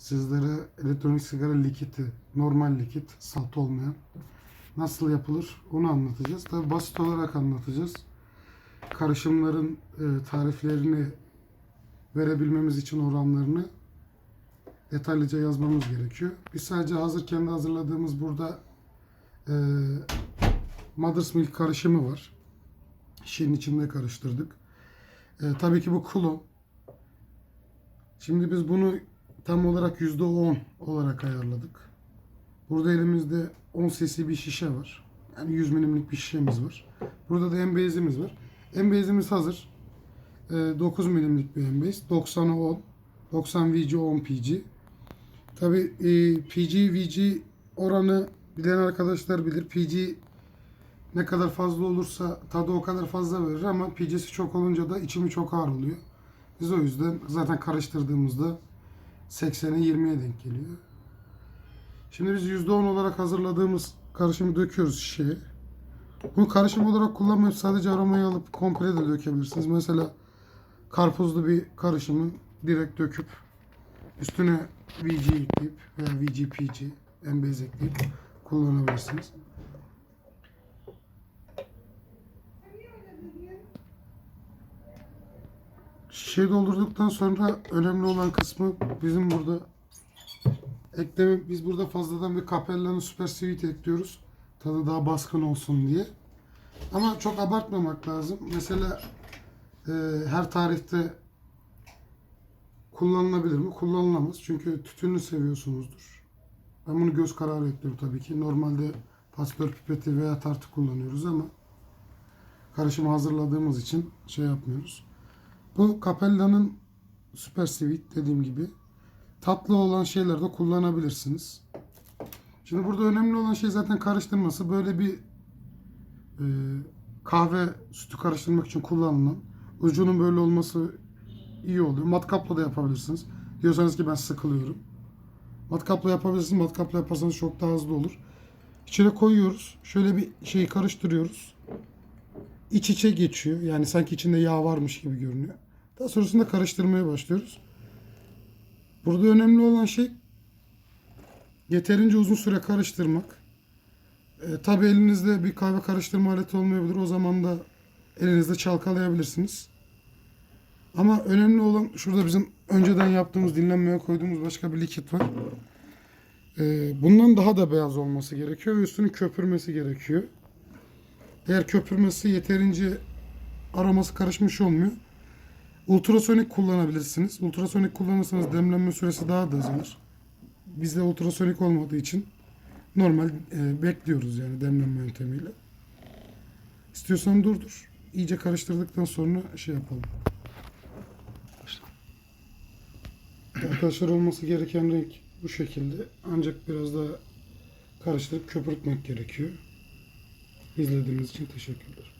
sizlere elektronik sigara likiti, normal likit, salt olmayan nasıl yapılır onu anlatacağız. Tabi basit olarak anlatacağız. Karışımların e, tariflerini verebilmemiz için oranlarını detaylıca yazmamız gerekiyor. Biz sadece hazır kendi hazırladığımız burada e, Mother's Milk karışımı var. Şişenin içinde karıştırdık. E, tabii ki bu klon. Şimdi biz bunu tam olarak %10 olarak ayarladık. Burada elimizde 10 cc bir şişe var. Yani 100 milimlik bir şişemiz var. Burada da embeyazimiz var. Embeyazimiz hazır. E, 9 milimlik bir embeyaz. 90'a 10. 90 VG 10 PG. Tabi PG VG oranı bilen arkadaşlar bilir. PG ne kadar fazla olursa tadı o kadar fazla verir ama PG'si çok olunca da içimi çok ağır oluyor. Biz o yüzden zaten karıştırdığımızda 80'e 20'ye denk geliyor. Şimdi biz %10 olarak hazırladığımız karışımı döküyoruz şişeye. Bunu karışım olarak kullanmayıp sadece aromayı alıp komple de dökebilirsiniz. Mesela karpuzlu bir karışımı direkt döküp üstüne VG ekleyip veya VG PG embez ekleyip kullanabilirsiniz. Şişeyi doldurduktan sonra önemli olan kısmı bizim burada ekleme biz burada fazladan bir Capella'nın Super Sweet ekliyoruz. Tadı daha baskın olsun diye. Ama çok abartmamak lazım. Mesela e, her tarifte kullanılabilir mi? Kullanılamaz. Çünkü tütünü seviyorsunuzdur. Ben bunu göz kararı ekliyorum tabii ki. Normalde pastör pipeti veya tartı kullanıyoruz ama karışımı hazırladığımız için şey yapmıyoruz. Bu Capella'nın Super Sweet dediğim gibi tatlı olan şeylerde kullanabilirsiniz. Şimdi burada önemli olan şey zaten karıştırması. Böyle bir e, kahve sütü karıştırmak için kullanılan ucunun böyle olması iyi oluyor. Matkapla da yapabilirsiniz. Diyorsanız ki ben sıkılıyorum. Matkapla yapabilirsiniz. Matkapla yaparsanız çok daha hızlı olur. İçine koyuyoruz. Şöyle bir şeyi karıştırıyoruz. İç içe geçiyor. Yani sanki içinde yağ varmış gibi görünüyor. Daha sonrasında karıştırmaya başlıyoruz. Burada önemli olan şey yeterince uzun süre karıştırmak. E, Tabi elinizde bir kahve karıştırma aleti olmayabilir. O zaman da elinizde çalkalayabilirsiniz. Ama önemli olan şurada bizim önceden yaptığımız dinlenmeye koyduğumuz başka bir likit var. E, bundan daha da beyaz olması gerekiyor ve üstünün köpürmesi gerekiyor. Eğer köpürmesi yeterince aroması karışmış olmuyor. Ultrasonik kullanabilirsiniz. Ultrasonik kullanırsanız demlenme süresi daha da azalır. Bizde ultrasonik olmadığı için normal e, bekliyoruz yani demlenme yöntemiyle. İstiyorsan durdur. İyice karıştırdıktan sonra şey yapalım. Arkadaşlar olması gereken renk bu şekilde. Ancak biraz daha karıştırıp köpürtmek gerekiyor. İzlediğiniz için teşekkürler.